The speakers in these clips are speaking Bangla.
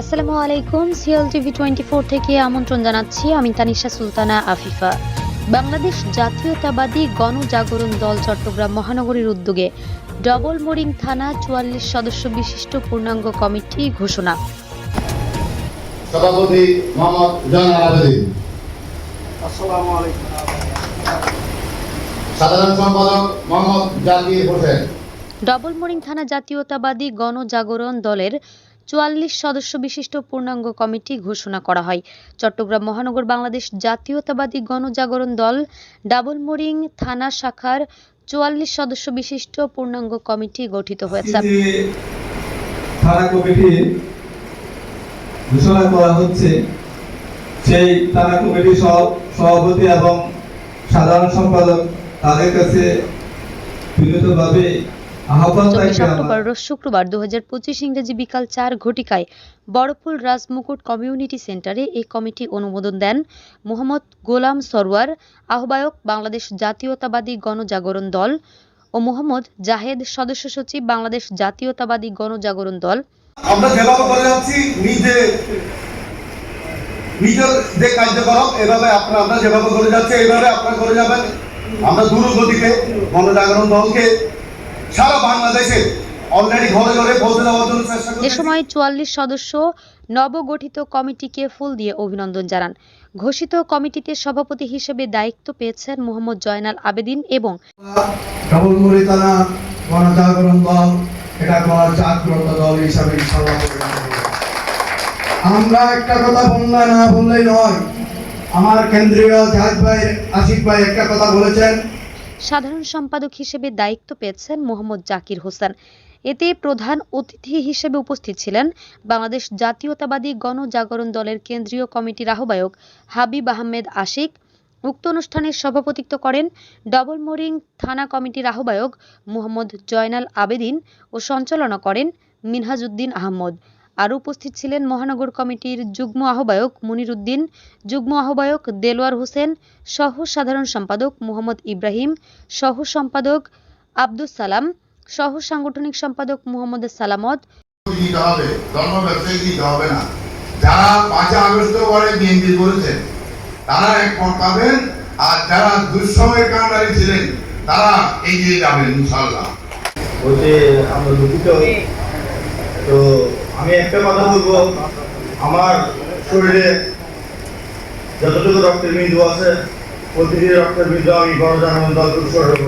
আসসালামু আলাইকুম সিএল টিভি টোয়েন্টি ফোর থেকে আমন্ত্রণ জানাচ্ছি। আমি তানিশা সুলতানা আফিফা। বাংলাদেশ জাতীয়তাবাদী গণজাগরণ দল চট্টগ্রাম মহানগরীর উদ্যোগে ডবল মোরিং থানা চুয়াল্লিশ সদস্য বিশিষ্ট পূর্ণাঙ্গ কমিটি ঘোষণা। সভাপতি মোহাম্মদ আসসালামু আলাইকুম। সাধারণ সম্পাদক মোহাম্মদ জাকির হোসেন। ডবল মোরিং থানা জাতীয়তাবাদী গণজাগরণ দলের চুয়াল্লিশ সদস্য বিশিষ্ট পূর্ণাঙ্গ কমিটি ঘোষণা করা হয়। চট্টগ্রাম মহানগর বাংলাদেশ জাতীয়তাবাদী গণজাগরণ দল, ডাবল মোরিং থানা শাখার চুয়াল্লিশ সদস্য বিশিষ্ট পূর্ণাঙ্গ কমিটি গঠিত হয়েছে। থানা কমিটি ঘোষণা করা হচ্ছে, সেই থানা কমিটি সভাপতি এবং সাধারণ সম্পাদক তাদের কাছে বিনীতভাবে চব্বিশ অক্টোবর রোজ শুক্রবার দু হাজার পঁচিশ ইংরেজি বিকাল চার ঘটিকায় বড়ফুল রাজমুকুট কমিউনিটি সেন্টারে এই কমিটি অনুমোদন দেন মোহাম্মদ গোলাম সরওয়ার আহ্বায়ক বাংলাদেশ জাতীয়তাবাদী গণজাগরণ দল ও মোহাম্মদ জাহেদ সদস্য সচিব বাংলাদেশ জাতীয়তাবাদী গণজাগরণ দল। আমরা যেভাবে করে যাচ্ছি নিজে নিজের যে কার্যকলাপ এভাবে আপনারা আমরা যেভাবে করে যাচ্ছি এইভাবে আপনারা করে যাবেন। আমরা দ্রুত গতিতে গণজাগরণ দলকে সারা বাংলাদেশে এ সময় চুয়াল্লিশ সদস্য নবগঠিত কমিটিকে ফুল দিয়ে অভিনন্দন জানান ঘোষিত কমিটিতে সভাপতি হিসেবে দায়িত্ব পেয়েছেন মোহাম্মদ জয়নাল আবেদিন এবং। আমরা একটা কথা বললে না বললেই নয় আমার কেন্দ্রীয় জাহাজ ভাই আশিক ভাই একটা কথা বলেছেন সাধারণ সম্পাদক হিসেবে দায়িত্ব পেয়েছেন মোহাম্মদ জাকির হোসেন। এতে প্রধান অতিথি হিসেবে উপস্থিত ছিলেন বাংলাদেশ জাতীয়তাবাদী গণজাগরণ দলের কেন্দ্রীয় কমিটির আহ্বায়ক হাবিব আহমেদ আশিক, উক্ত অনুষ্ঠানে সভাপতিত্ব করেন ডবল মোরিং থানা কমিটির আহ্বায়ক মোহাম্মদ জয়নাল আবেদিন ও সঞ্চালনা করেন মিনহাজউদ্দিন আহমদ। আরও উপস্থিত ছিলেন মহানগর কমিটির যুগ্ম আহ্বায়ক মনিরুদ্দিন যুগ্ম আহ্বায়ক দেলোয়ার হোসেন সহ সাধারণ সম্পাদক মোহাম্মদ ইব্রাহিম সহ সম্পাদক আব্দুস সালাম সহ সাংগঠনিক সম্পাদক মোহাম্মদ সালামত। যারা পাঁচই আগস্ট বিএনপি তারা এক মত পাবেন আর যারা দুঃসময়ের কান্ডারি ছিলেন তারা এগিয়ে যাবেন ইনশাল্লাহ বলতে আমরা দুঃখিত। তো আমি একটা কথা বলব। আমার শরীরে যতটুকু রক্তের বিন্দু আছে প্রতিটি রক্তের বিন্দু আমি গণজাগরণ দল করব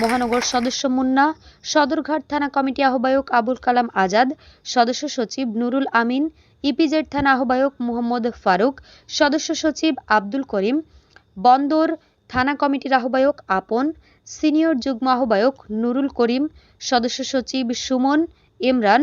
মহানগর সদস্য মুন্না, সদরঘাট থানা কমিটি আহ্বায়ক আবুল কালাম আজাদ, সদস্য সচিব নুরুল আমিন, ইপিজেড থানা আহ্বায়ক মোহাম্মদ ফারুক, সদস্য সচিব আব্দুল করিম, বন্দর থানা কমিটির আহ্বায়ক আপন, সিনিয়র যুগ্ম আহ্বায়ক নুরুল করিম, সদস্য সচিব সুমন ইমরান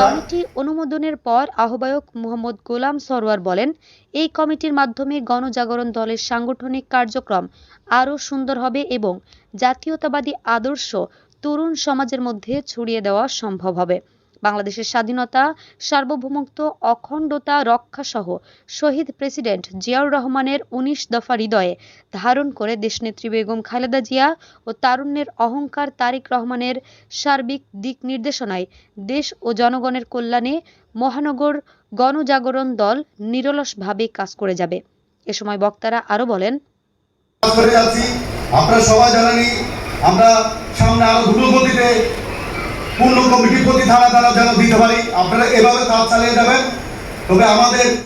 কমিটি অনুমোদনের পর আহ্বায়ক মোহাম্মদ গোলাম সরওয়ার বলেন, এই কমিটির মাধ্যমে গণজাগরণ দলের সাংগঠনিক কার্যক্রম আরও সুন্দর হবে এবং জাতীয়তাবাদী আদর্শ তরুণ সমাজের মধ্যে ছড়িয়ে দেওয়া সম্ভব হবে। বাংলাদেশের স্বাধীনতা, সার্বভৌমত্ব, অখণ্ডতা রক্ষাসহ শহীদ প্রেসিডেন্ট জিয়াউর রহমানের উনিশ দফা হৃদয়ে ধারণ করে দেশনেত্রী বেগম খালেদা জিয়া ও তারুণ্যের অহংকার তারেক রহমানের সার্বিক দিক নির্দেশনায় দেশ ও জনগণের কল্যাণে মহানগর গণজাগরণ দল নিরলসভাবে কাজ করে যাবে। এ সময় বক্তারা আরও বলেন আপনারা সবাই জানানি আমরা সামনে আরও দ্রুত গতিতে পূর্ণ কমিটির প্রতি থানা তারা যেন দিতে পারি। আপনারা এভাবে কাজ চালিয়ে যাবেন। তবে আমাদের